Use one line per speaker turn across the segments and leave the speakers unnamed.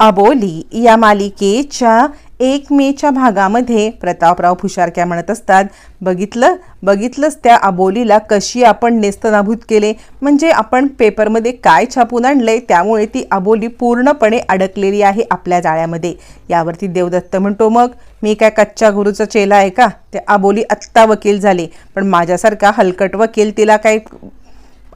अबोली या मालिकेच्या एक मेच्या भागामध्ये प्रतापराव फुशारक्या म्हणत असतात बघितलं बघितलंच त्या अबोलीला कशी आपण नेस्तनाभूत केले? म्हणजे आपण पेपरमध्ये काय छापून आणलंय? त्यामुळे ती अबोली पूर्णपणे अडकलेली आहे आपल्या जाळ्यामध्ये. यावरती देवदत्त म्हणतो मग मी काय कच्च्या गुरुचा चेला आहे का? ते अबोली आत्ता वकील झाले पण माझ्यासारखा हलकट वकील तिला काही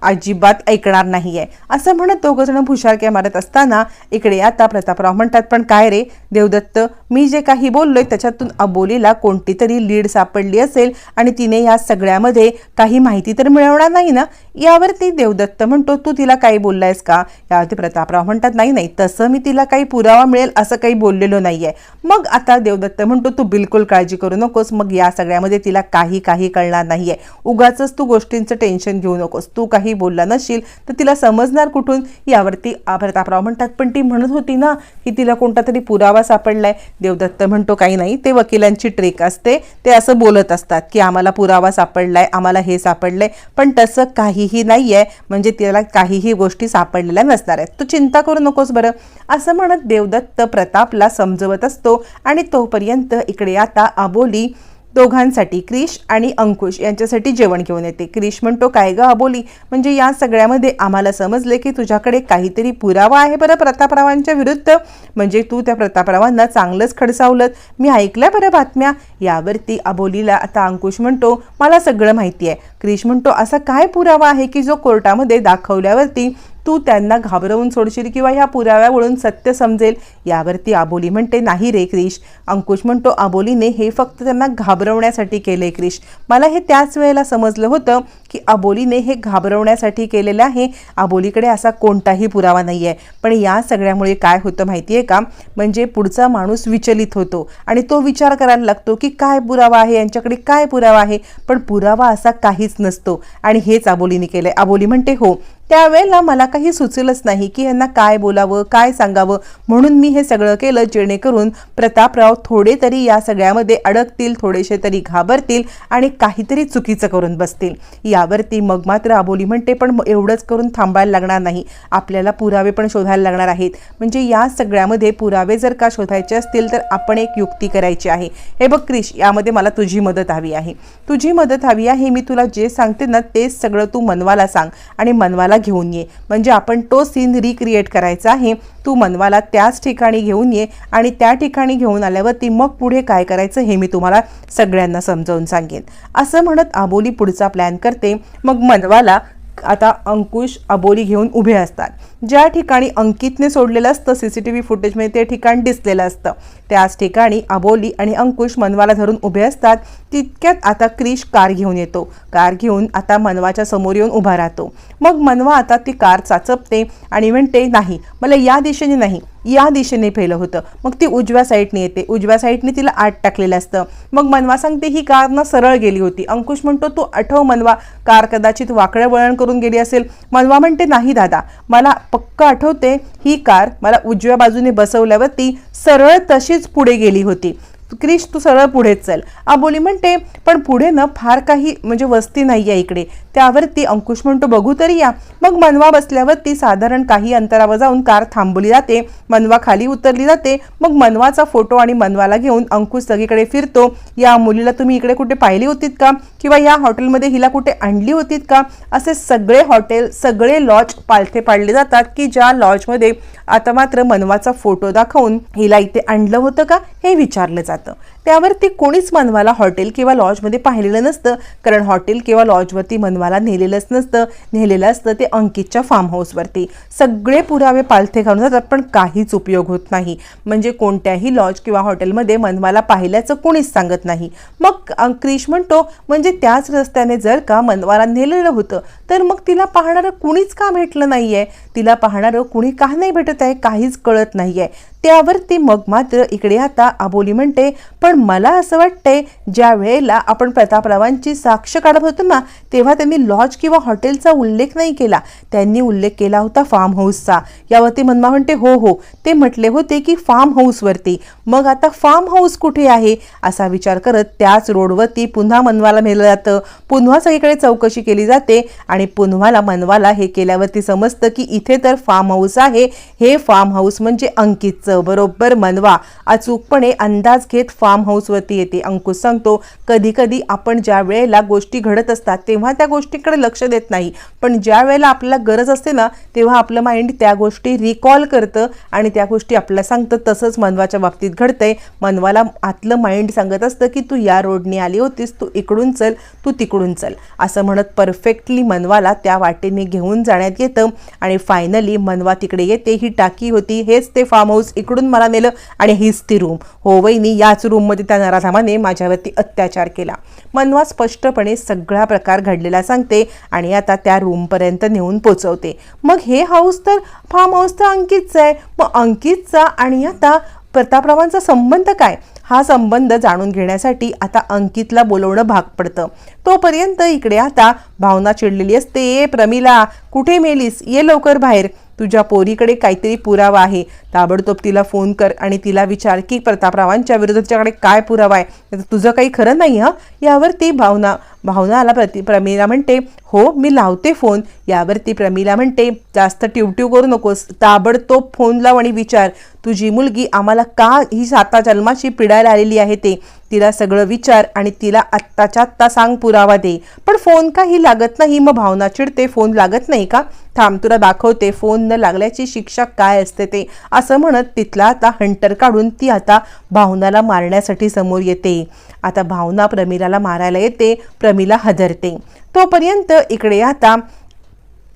अजिबात ऐकणार नाहीये. असं म्हणत दोघं जण भुशारक्या मारत असताना इकडे आता प्रतापराव म्हणतात पण काय रे देवदत्त मी जे काही बोललोय त्याच्यातून अबोलीला कोणती तरी लीड सापडली असेल आणि तिने या सगळ्यामध्ये काही माहिती तर मिळवणार नाही ना? यावरती देवदत्त म्हणतो तू तिला काही बोललायस का? यावरती प्रतापराव म्हणतात नाही नाही तसं मी तिला काही पुरावा मिळेल असं काही बोललेलो नाहीये. मग आता देवदत्त म्हणतो तू बिलकुल काळजी करू नकोस मग या सगळ्यामध्ये तिला काही काही कळणार नाहीये. उगाच तू गोष्टींचं टेन्शन घेऊ नकोस. तू काही बोलला नसशील तर तिला समजणार कुठून? यावरती प्रतापराव म्हणतात. पण ती म्हणत होती ना की तिला कोणता तरी पुरावा सापडलाय. देवदत्त म्हणतो काही नाही ते वकिलांची ट्रिक असते. ते असं बोलत असतात की आम्हाला पुरावा सापडलाय आम्हाला हे सापडलंय. पण तसं काहीही नाहीये. म्हणजे तिला काहीही गोष्टी सापडलेल्या नसणार आहेत. तू चिंता करू नकोस बरं. असं म्हणत देवदत्त प्रतापला समजवत असतो. आणि तोपर्यंत इकडे आता आबोली दोघांसाठी क्रिश आणि अंकुश यांच्यासाठी जेवण घेऊन येते. क्रिश म्हणतो काय ग अबोली म्हणजे या सगळ्यामध्ये आम्हाला समजले की तुझ्याकडे काहीतरी पुरावा आहे बरं प्रतापरावांच्या विरुद्ध? म्हणजे तू त्या प्रतापरावांना चांगलंच खडसावलं मी ऐकल्या बरं बातम्या. यावरती अबोलीला आता अंकुश म्हणतो मला सगळं माहिती आहे. क्रिश म्हणतो असा काय पुरावा आहे की जो कोर्टामध्ये दाखवल्यावरती तू त्यांना घाबरवून सोडशील किंवा ह्या पुराव्यावरून सत्य समजेल यावरती आबोली म्हणते नाही रे क्रिश. अंकुश म्हणतो आबोलीने हे फक्त त्यांना घाबरवण्यासाठी केले क्रिश. मला हे त्याच वेळेला समजलं होतं की आबोलीने हे घाबरवण्यासाठी केलेलं आहे. आबोलीकडे असा कोणताही पुरावा नाही आहे पण या सगळ्यामुळे काय होतं माहिती आहे का? म्हणजे पुढचा माणूस विचलित होतो आणि तो विचार करायला लागतो की काय पुरावा आहे? यांच्याकडे काय पुरावा आहे? पण पुरावा असा काहीच नसतो. आणि हेच आबोलीने आहे आबोली म्हणते हो त्यावेळेला मला काही सुचलंच नाही की यांना काय बोलावं काय सांगावं. म्हणून मी हे सगळं केलं जेणेकरून प्रतापराव थोडे तरी या सगळ्यामध्ये अडकतील थोडेसे तरी घाबरतील आणि काहीतरी चुकीचं करून बसतील. यावरती मग मात्र आबोली म्हणते पण एवढंच करून थांबायला लागणार नाही. आपल्याला पुरावे पण शोधायला लागणार आहेत. म्हणजे या सगळ्यामध्ये पुरावे जर का शोधायचे असतील तर आपण एक युक्ती करायची आहे. हे बघ क्रिश यामध्ये मला तुझी मदत हवी आहे. तुझी मदत हवी आहे मी तुला जे सांगते ना तेच सगळं तू मनवाला सांग. आणि मनवाला घेऊन ये. म्हणजे आपण तो सीन रिक्रिएट करायचा आहे. तू मनवाला त्याच ठिकाणी घेऊन ये आणि त्या ठिकाणी घेऊन आल्यावरती मग पुढे काय करायचं हे मी तुम्हाला सगळ्यांना समजावून सांगेन. असं म्हणत आबोली पुढचा प्लॅन करते. मग मनवाला आता अंकुश अबोली घेऊन उभे असतात. ज्या ठिकाणी अंकितने सोडलेलं असतं सी सी टी व्ही फुटेजमध्ये ते ठिकाण दिसलेलं असतं. त्याच ठिकाणी अबोली आणि अंकुश मनवाला धरून उभे असतात. तितक्यात आता क्रिश कार घेऊन येतो. कार घेऊन आता मनवाच्या समोर येऊन उभा राहतो. मग मनवा आता ती कार चाचपते आणि म्हणते नाही मला या दिशेने नाही. या दिशेने फेलं होतं. मग ती उजव्या साईडने येते. उजव्या साईडने तिला आत टाकलेलं असतं. मग मनवा सांगते ही कार ना सरळ गेली होती. अंकुश म्हणतो तू आठव मनवा कार कदाचित वाकडं वळण करून गेली असेल. मनवा म्हणते नाही दादा मला पक्क आठवते ही कार मला उजव्या बाजूने बसवल्यावरती सरळ तशीच पुढे गेली होती. क्रिश तू सरळ पुढेच चल. आबोली म्हणते पण पुढे ना फार काही म्हणजे वस्ती नाही आहे इकडे. त्यावरती अंकुश म्हणतो बघू तरी या. मग मनवा बसल्यावरती साधारण काही अंतरावर जाऊन कार थांबवली जाते. मनवा खाली उतरली जाते. मग मनवाचा फोटो आणि मनवाला घेऊन अंकुश सगळीकडे फिरतो. या मुलीला तुम्ही इकडे कुठे पाहिली होतीत का? किंवा या हॉटेलमध्ये हिला कुठे आणली होतीत का? असे सगळे हॉटेल सगळे लॉज पालथे पाडले जातात की ज्या लॉजमध्ये आता मात्र मनवाचा फोटो दाखवून हिला इथे आणलं होतं का? हे विचारलं जातं. त्यावर ते कोणीच मनवाला हॉटेल किंवा लॉजमध्ये पाहिलेलं नसतं. कारण हॉटेल किंवा लॉजवरती मनवाला नेलेलंच नसतं. नेलेलं असतं ते अंकितच्या फार्म हाऊसवरती सगळे पुरावे पालथे घालून जातात पण काहीच उपयोग होत नाही. म्हणजे कोणत्याही लॉज किंवा हॉटेलमध्ये मनवाला पाहिल्याचं कोणीच सांगत नाही. मग क्रिश म्हणतो म्हणजे त्याच रस्त्याने जर का मनवाला नेलेलं होतं तर मग तिला पाहणारं कुणीच का भेटलं नाही आहे तिला पाहणारं कुणी का नाही भेटत आहे? काहीच कळत नाही आहे त्यावर ती मग मात्र इकडे आता आबोली म्हणते पण मला असं वाटतंय ज्या वेळेला आपण प्रतापरावांची साक्ष काढत होतो ना तेव्हा त्यांनी लॉज किंवा हॉटेलचा उल्लेख नाही केला. त्यांनी उल्लेख केला होता फार्म हाऊसचा यावरती मनवा म्हणते हो हो. ते म्हटले होते की फार्म हाऊसवरती मग आता फार्म हाऊस कुठे आहे? असा विचार करत त्याच रोडवरती पुन्हा मनवाला नेलं जातं. पुन्हा सगळीकडे चौकशी केली जाते आणि पुन्हाला मनवाला हे केल्यावरती समजतं की इथे तर फार्म हाऊस आहे. हे फार्म हाऊस म्हणजे अंकितचं. बरोबर मनवा. अचूकपणे अंदाज घेत फार्म हाऊसवरती येते. अंकुश सांगतो कधी कधी आपण ज्या वेळेला गोष्टी घडत असतात तेव्हा त्या गोष्टीकडे लक्ष देत नाही. पण ज्या वेळेला आपल्याला गरज असते ना तेव्हा आपलं माइंड त्या गोष्टी रिकॉल करतं आणि त्या गोष्टी आपल्याला सांगतं. तसंच मनवाच्या बाबतीत घडतंय. मनवाला आतलं माइंड सांगत असतं की तू या रोडने आली होतीस तू इकडून चल तू तिकडून चल. असं म्हणत परफेक्टली मनवाला त्या वाटेने घेऊन जाण्यात येतं आणि फायनली मनवा तिकडे येते. ही टाकी होती हेच ते फार्म हाऊस इकडून मला नेलं आणि हीच ती रूम हो वहिनी याच रूममध्ये त्या नराधामाने माझ्यावरती अत्याचार केला. मनवा स्पष्टपणे सगळा प्रकार घडलेला सांगते आणि आता त्या रूमपर्यंत नेऊन पोचवते. मग हे हाऊस तर फार्म हाऊस तर अंकितचं आहे. मग अंकितचा आणि आता प्रतापरावांचा संबंध काय? हा संबंध जाणून घेण्यासाठी आता अंकितला बोलवणं भाग पडतं. तोपर्यंत इकडे आता भावना चिडलेली असते. ए प्रमिला कुठे मेलीस? ये लवकर बाहेर. तुझ्या पोरीकडे काहीतरी पुरावा आहे. ताबडतोब तिला फोन कर आणि तिला विचार की प्रतापरावांच्या विरोधाच्याकडे तिच्याकडे काय पुरावा आहे? तुझं काही खरं नाही हं? यावरती भावना भावनाला प्रति प्रमिला म्हणते हो मी लावते फोन. यावरती प्रमिला म्हणते जास्त ट्यूट्यू करू नकोस. ताबडतोब फोन लाव आणि विचार. तुझी मुलगी आम्हाला का ही साता जन्माशी पिडायला आलेली आहे ते? तिला सगळं विचार आणि तिला आत्ताच्या आत्ता सांग पुरावा दे. पण फोन काही लागत नाही मग भावना चिडते. फोन लागत नाही का? थांब तुला दाखवते फोन न लागल्याची शिक्षा काय असते ते. असं म्हणत तिथला आता हंटर काढून ती आता भावनाला मारण्यासाठी समोर येते. आता भावना प्रमिलाला मारायला येते प्रमिला हदरते. तोपर्यंत इकडे आता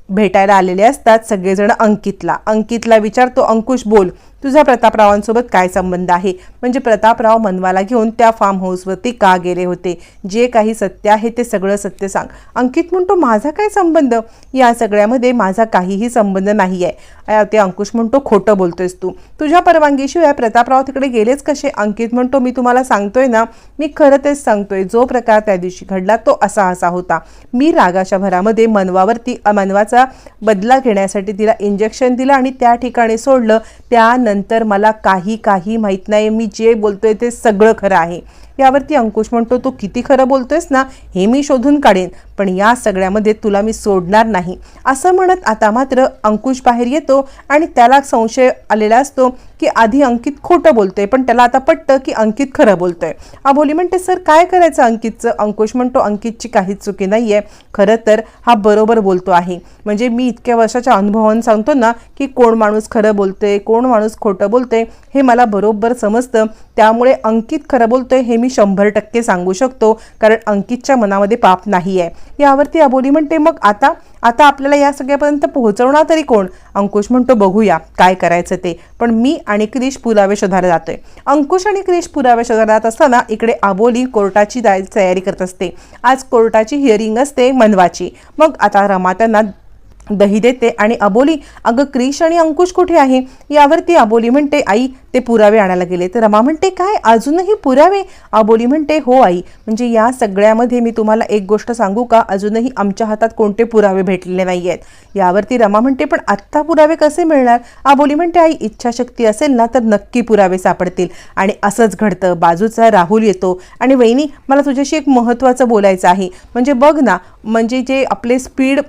भेटायला आलेले असतात सगळेजण अंकितला. अंकितला विचारतो अंकुश बोल तुझा प्रतापरावांसोबत काय संबंध आहे? म्हणजे प्रतापराव मनवाला घेऊन त्या फार्म हाऊसवरती का गेले होते? जे काही सत्य आहे ते सगळं सत्य सांग. अंकित म्हणतो माझा काय संबंध? या सगळ्यामध्ये माझा काहीही संबंध नाही आहे ते अंकुश म्हणतो खोटं बोलतोयस तू. तुझ्या परवानगीशिवाय प्रतापराव तिकडे गेलेच कसे? अंकित म्हणतो मी तुम्हाला सांगतोय ना मी खरं तेच सांगतोय. जो प्रकार त्या दिवशी घडला तो असा असा होता. मी रागाच्या भरामध्ये मनवावरती मनवाचा बदला घेण्यासाठी तिला इंजेक्शन दिलं आणि त्या ठिकाणी सोडलं. त्यानंतर नंतर मला काही काही माहीत नाही. मी जे बोलतोय ते सगळं खरं आहे. यावरती अंकुश म्हणतो तू किती खरं बोलतोयस ना हे मी शोधून काढेन पण या सगळ्यामध्ये तुला मी सोडणार नाही. असं म्हणत आता मात्र अंकुश बाहेर येतो आणि त्याला संशय आलेला असतो की आधी अंकित खोटं बोलतोय पण त्याला आता पटतं की अंकित खरं बोलतोय. अबोली म्हणते सर काय करायचं अंकितचं? अंकुश म्हणतो अंकितची काहीच चुकी नाही आहे खरं तर हा बरोबर बोलतो आहे. म्हणजे मी इतक्या वर्षाच्या अनुभवाने सांगतो ना की कोण माणूस खरं बोलतोय कोण माणूस खोटं बोलतोय हे मला बरोबर समजतं. त्यामुळे अंकित खरं बोलतोय हे मी शंभर टक्के सांगू शकतो कारण अंकितच्या मनामध्ये पाप नाही आहे यावरती अबोली म्हणते मग आता? आता आपल्याला या सगळ्यापर्यंत पोहोचवणार तरी कोण? अंकुश म्हणतो बघूया काय करायचं ते. पण मी आणि क्रिश पुरावे शोधायला जातोय. अंकुश आणि क्रिश पुरावे शोधायला जात असताना इकडे आबोली कोर्टाची तयारी करत असते. आज कोर्टाची हिअरिंग असते मनवाची. मग आता रमा त्यांना दही देते आणि अबोली अगं क्रिश आणि अंकुश कुठे आहे? यावरती अबोली म्हणते आई ते पुरावे आणायला गेले. तर रमा म्हणते काय? अजूनही पुरावे? अबोली म्हणते हो आई. म्हणजे या सगळ्यामध्ये मी तुम्हाला एक गोष्ट सांगू का? अजूनही आमच्या हातात कोणते पुरावे भेटलेले नाही आहेत यावरती रमा म्हणते पण आत्ता पुरावे कसे मिळणार? अबोली म्हणते आई इच्छाशक्ती असेल ना तर नक्की पुरावे सापडतील. आणि असंच घडतं. बाजूचा राहुल येतो आणि वहिनी मला तुझ्याशी एक महत्त्वाचं बोलायचं आहे. म्हणजे बघ ना म्हणजे जे आपले स्पीड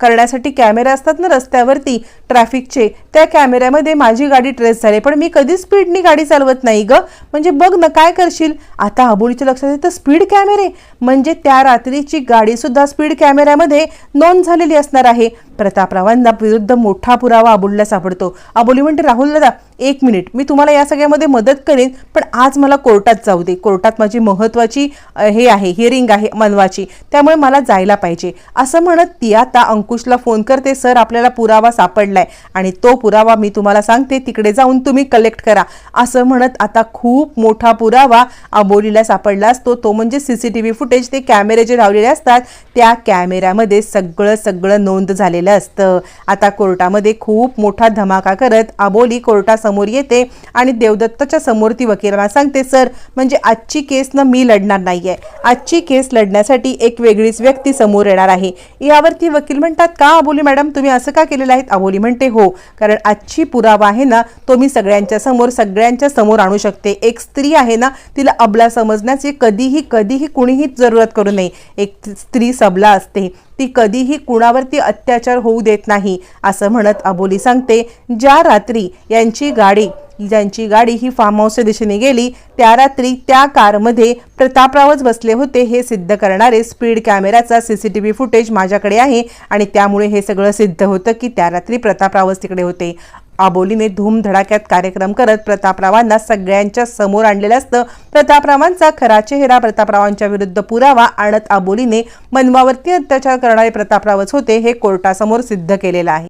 करण्यासाठी कॅमेरे असतात ना रस्त्यावरती ट्रॅफिकचे त्या कॅमेऱ्यामध्ये माझी गाडी ट्रेस झाली. पण मी कधी स्पीडनी गाडी चालवत नाही ग. म्हणजे बघ ना काय करशील? आता अबोलीच्या लक्षात येतं स्पीड कॅमेरे. म्हणजे त्या रात्रीची गाडीसुद्धा स्पीड कॅमेऱ्यामध्ये नोंद झालेली असणार आहे. प्रतापरावांना विरुद्ध मोठा पुरावा अबोलीला सापडतो. अबोली म्हणते राहुल दादा एक मिनिट. मी तुम्हाला या सगळ्यामध्ये मदत करेन पण आज मला कोर्टात जाऊ दे. कोर्टात माझी महत्त्वाची हे आहे हिअरिंग आहे मनवाची. त्यामुळे मला जायला पाहिजे. असं म्हणत ती आता अंकुशला फोन करते सर आपल्याला पुरावा सापडलाय आणि तो पुरावा मी तुम्हाला सांगते तिकडे जाऊन तुम्ही कलेक्ट करा. असं म्हणत आता खूप मोठा पुरावा अबोलीला सापडला असतो. तो म्हणजे C C T V footage ते कॅमेरे जे लावलेले असतात त्या कॅमेऱ्यामध्ये सगळं सगळं नोंद झालेलं झालेलं असतं. आता कोर्टामध्ये खूप मोठा धमाका करत आबोली कोर्टासमोर येते आणि देवदत्तच्या समोर ती वकिलांना सांगते सर म्हणजे आजची केस ना मी लढणार नाही आहे आजची केस लढण्यासाठी एक वेगळीच व्यक्ती समोर येणार आहे. यावरती वकील म्हणतात का अबोली मॅडम तुम्ही असं का केलेलं आहेत? अबोली म्हणते हो कारण आजची पुरावा आहे ना तो मी सगळ्यांच्या समोर सगळ्यांच्या समोर आणू शकते. एक स्त्री आहे ना तिला अबला समजण्याची कधीही कधीही कुणीही जरूरत करू नये. एक स्त्री सबला असते. ती कधीही कुणावरती अत्याचार होऊ देत नाही असं म्हणत अबोली सांगते. ज्या रात्री यांची गाडी ज्यांची गाडी ही फार्म हाऊसच्या दिशेने गेली त्या रात्री त्या कारमध्ये प्रतापरावच बसले होते हे सिद्ध करणारे speed कॅमेराचा C C T V footage माझ्याकडे आहे आणि त्यामुळे हे सगळं सिद्ध होतं की त्या रात्री प्रतापरावच तिकडे होते. आबोलीने धूमधडाक्यात कार्यक्रम करत प्रतापरावांना सगळ्यांच्या समोर आणलेलं असतं. प्रतापरावांचा खरा चेहरा प्रतापरावांच्या विरुद्ध पुरावा आणत आबोलीने मनवावरती अत्याचार करणारे प्रतापरावच होते हे कोर्टासमोर सिद्ध केलेलं आहे.